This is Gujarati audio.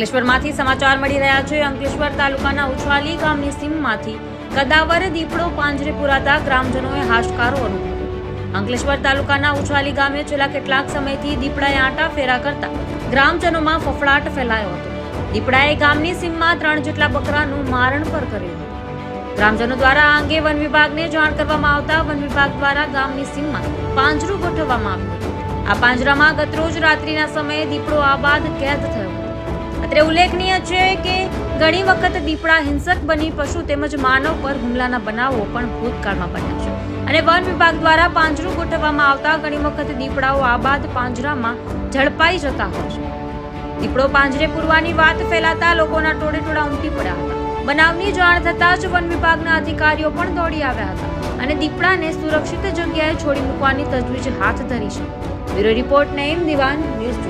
અંકલેશ્વરમાંથી સમાચાર મળી રહ્યા છે. અંકલેશ્વર તાલુકાના ઉછવાલી ગામની સીમમાંથી કદાવર, દીપડો, પાંજરે પુરાતા ગ્રામજનોએ હાશકારો અનુભવ્યો. અંકલેશ્વર તાલુકાના ઉછવાલી ગામે છેલ્લા કેટલાક સમયથી દીપડાએ આંટા ફેરા કરતા ગ્રામજનોમાં ફફડાટ ફેલાયો હતો. દીપડાએ ગામની સીમમાં ત્રણ જેટલા બકરાનું મારણ પર કર્યું ગ્રામજનો દ્વારા આ અંગે વન વિભાગને જાણ કરવામાં આવતા વન વિભાગ દ્વારા ગામની સીમમાં પાંજરું ગોઠવવામાં આવ્યું આ પાંજરામાં ગતરોજ રાત્રિના સમયે દીપડો આબાદ કેદ થયો અત્રે ઉલ્લેખનીય છે કે ઘણી વખત દીપડા હિંસક બની પશુ તેમજ માનવ પર હુમલાના બનાવો પણ ભૂતકાળમાં બન્યા છે. અને વન વિભાગ દ્વારા પાંજરું ગોઠવવામાં આવતા ઘણી વખત દીપડાઓ આબાદ પાંજરામાં ઝડપાઈ જતા હોય છે. દીપડો પાંજરે પૂરવાની વાત ફેલાતા લોકોના ટોળે ટોળા ઉમટી પડ્યા હતા. બનાવની જાણ થતાં જ વન વિભાગના અધિકારીઓ પણ દોડી આવ્યા હતા અને દીપડાને સુરક્ષિત જગ્યાએ છોડી મૂકવાની તજવીજ હાથ ધરી છે. Bureau report Nem Diwan, news